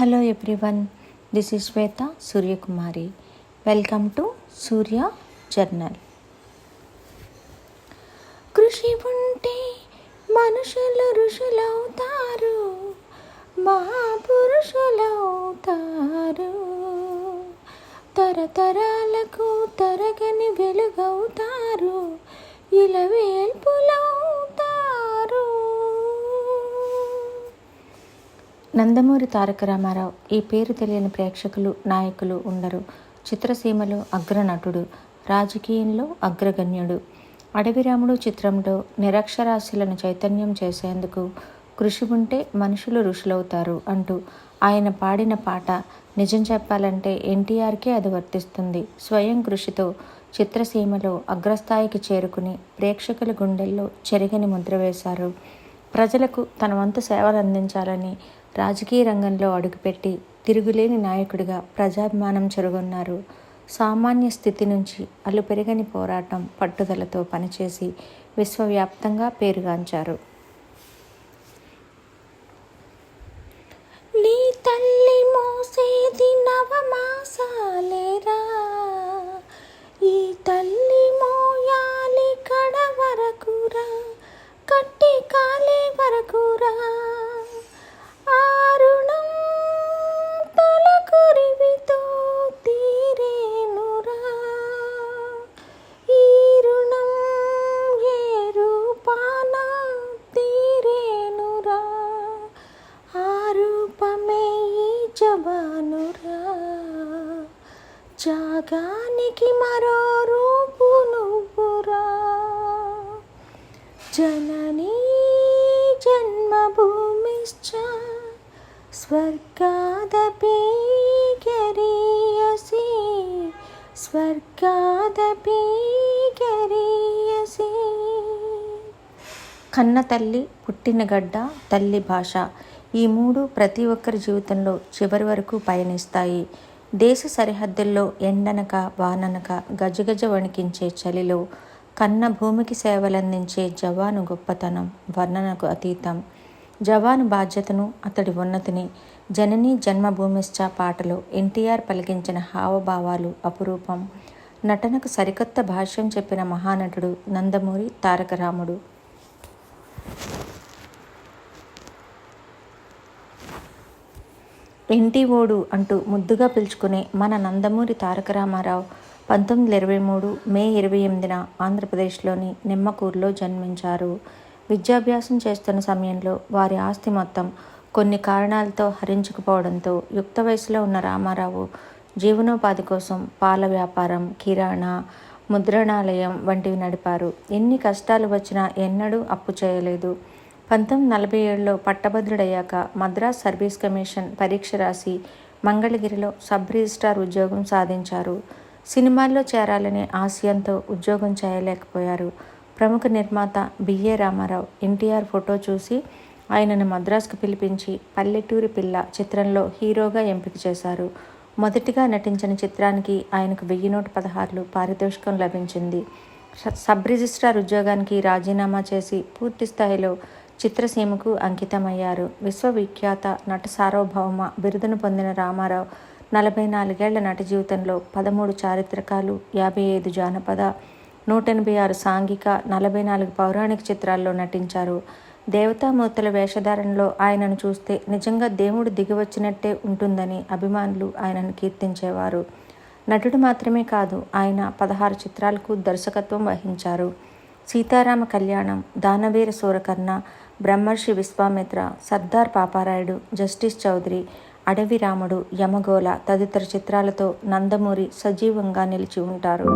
Hello everyone this is Shweta Suryakumari welcome to Surya journal కృషి ఉంటే మనుషులు ఋషులవుతారు మహాపురుషులవుతారు. తరతరాలకు తరగని వెలుగవుతారు ఇలవేల్పులవుతారు నందమూరి తారక రామారావు ఈ పేరు తెలియని ప్రేక్షకులు నాయకులు ఉండరు. చిత్రసీమలో అగ్రనటుడు రాజకీయంలో అగ్రగణ్యుడు. అడవిరాముడు చిత్రంలో నిరక్షరాస్యులను చైతన్యం చేసేందుకు కృషి ఉంటే మనుషులు ఋషులవుతారు అంటూ ఆయన పాడిన పాట నిజం చెప్పాలంటే ఎన్టీఆర్కే అది వర్తిస్తుంది. స్వయం కృషితో చిత్రసీమలో అగ్రస్థాయికి చేరుకుని ప్రేక్షకుల గుండెల్లో చెరగని ముద్ర వేశారు. ప్రజలకు తన వంతు సేవలు అందించాలని రాజకీయ రంగంలో అడుగుపెట్టి తిరుగులేని నాయకుడిగా ప్రజాభిమానం చెరుగొన్నారు. సామాన్య స్థితి నుంచి అలుపెరగని పోరాటం పట్టుదలతో పనిచేసి విశ్వవ్యాప్తంగా పేరుగాంచారు. జాగానికి మరో రూపు నువ్వురా. జననీ జన్మభూమిశ్చ స్వర్గాదపి గరీయసి స్వర్గాదపి గరీయసి కన్న తల్లి పుట్టిన గడ్డ తల్లి భాష ఈ మూడు ప్రతి ఒక్కరి జీవితంలో చివరి వరకు పయనిస్తాయి. దేశ సరిహద్దుల్లో ఎండనక వాననక గజగజ వణికించే చలిలో కన్న భూమికి సేవలందించే జవాను గొప్పతనం వర్ణనకు అతీతం. జవాను బాధ్యతను అతడి ఉన్నతిని జననీ జన్మభూమిశ్చ పాటలో ఎన్టీఆర్ పలికించిన హావభావాలు అపురూపం. నటనకు సరికొత్త భాష్యం చెప్పిన మహానటుడు నందమూరి తారక రాముడు ఎన్టీఓడు అంటూ ముద్దుగా పిలుచుకునే మన నందమూరి తారక రామారావు పంతొమ్మిది వందల ఇరవై మూడు మే ఇరవై ఎనిమిదిన ఆంధ్రప్రదేశ్లోని నిమ్మకూరులో జన్మించారు. విద్యాభ్యాసం చేస్తున్న సమయంలో వారి ఆస్తి మొత్తం కొన్ని కారణాలతో హరించుకుపోవడంతో యుక్త వయసులో ఉన్న రామారావు జీవనోపాధి కోసం పాల వ్యాపారం కిరాణా ముద్రణాలయం వంటివి నడిపారు. ఎన్ని కష్టాలు వచ్చినా ఎన్నడూ అప్పు చేయలేదు. పంతొమ్మిది నలభై ఏడులో పట్టభద్రుడయ్యాక మద్రాస్ సర్వీస్ కమిషన్ పరీక్ష రాసి మంగళగిరిలో సబ్ రిజిస్ట్రార్ ఉద్యోగం సాధించారు. సినిమాల్లో చేరాలనే ఆశయంతో ఉద్యోగం చేయలేకపోయారు. ప్రముఖ నిర్మాత బిఏ రామారావు ఎన్టీఆర్ ఫోటో చూసి ఆయనను మద్రాసుకు పిలిపించి పల్లెటూరి పిల్ల చిత్రంలో హీరోగా ఎంపిక చేశారు. మొదటిగా నటించిన చిత్రానికి ఆయనకు వెయ్యి నూట పదహారులు పారితోషికం లభించింది. సబ్ రిజిస్ట్రార్ ఉద్యోగానికి రాజీనామా చేసి పూర్తి స్థాయిలో చిత్రసీమకు అంకితమయ్యారు. విశ్వవిఖ్యాత నట సార్వభౌమ బిరుదును పొందిన రామారావు నలభై నాలుగేళ్ళ నట జీవితంలో పదమూడు చారిత్రకాలు యాభై ఐదు జానపద నూట ఎనభై ఆరు సాంఘిక నలభై నాలుగు పౌరాణిక చిత్రాల్లో నటించారు. దేవతామూర్తుల వేషధారణలో ఆయనను చూస్తే నిజంగా దేవుడు దిగివచ్చినట్టే ఉంటుందని అభిమానులు ఆయనను కీర్తించేవారు. నటుడు మాత్రమే కాదు ఆయన పదహారు చిత్రాలకు దర్శకత్వం వహించారు. సీతారామ కళ్యాణం దానవీర సూరకర్ణ బ్రహ్మర్షి విశ్వామిత్ర సర్దార్ పాపారాయుడు జస్టిస్ చౌదరి అడవి రాముడు యమగోళ తదితర చిత్రాలతో నందమూరి సజీవంగా నిలిచి ఉంటారు.